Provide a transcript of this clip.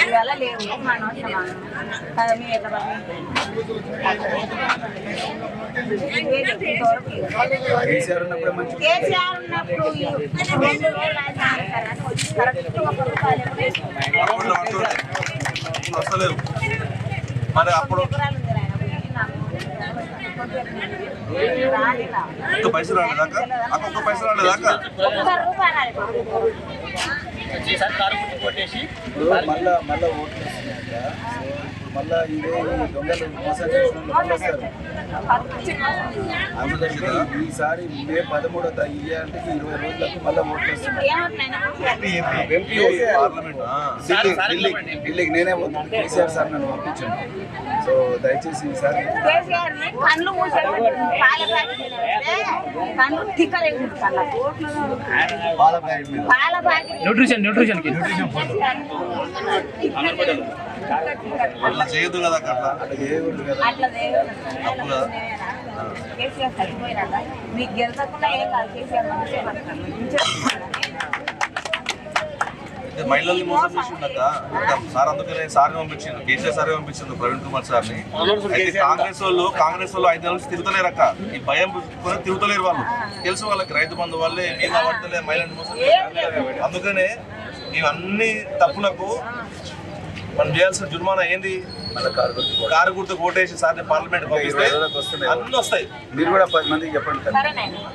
ఇవాళ లేవు మన అవసరమా ఎట్లా కేసీఆర్ ఉన్నప్పుడు రెండు రోజులు కరెక్ట్ ఒక రూపాయలు మరి అప్పుడు ఒక్క పైసలు రాలేదాకా అక్క ఒక్క పైసలు రాలేదాకా మళ్ళా మళ్ళా ఓట్లు మళ్ళా ఇదే ఈ దొంగలు మోసం చేసిన వాళ్ళు మళ్ళీ వస్తారు పచ్చి మోసం. అందుకని ఈసారి మే పదమూడో తారీఖు ఇయ్యాలంటే ఇరవై రోజులకు మళ్ళీ ఓట్లు వస్తున్నాయి. ఢిల్లీకి నేనే పోతాను కేసీఆర్ సార్ నన్ను పంపించాను సో దయచేసి ఈసారి న్యూట్రిషన్ న్యూట్రిషన్కి అట్లా? చేయొద్దు కదా. అక్క అట్లా అట్లా చేయకూడదు. కదా కేసీఆర్ చనిపోయినాక మీకు గెలచకుండా ఏం కాదు. కేసీఆర్ మహిళల్ని మోసం చేసిండక సార్ అందుకనే సార్ని పంపించిండు కేసీఆర్ సార్ పంపించిండు ప్రవీణ్ కుమార్ సార్ని. అయితే కాంగ్రెస్ వాళ్ళు కాంగ్రెస్ వాళ్ళు ఐదు నెలల తిరుగుతలేరు అక్క ఈ భయం కొని తిరుగుతలేరు వాళ్ళు. తెలుసు వాళ్ళకి రైతు బంధు వాళ్ళే బీమా పడతలే మహిళల్ని మోసం. అందుకనే ఇవన్నీ తప్పులకు మనం చేయాల్సిన జుర్మానా ఏంది? కారు గుర్తు కారు గుర్తు ఓటేసి సార్ని పార్లమెంట్ పంపిస్తే. అన్నీ వస్తాయి. మీరు కూడా పది మందికి చెప్పండి.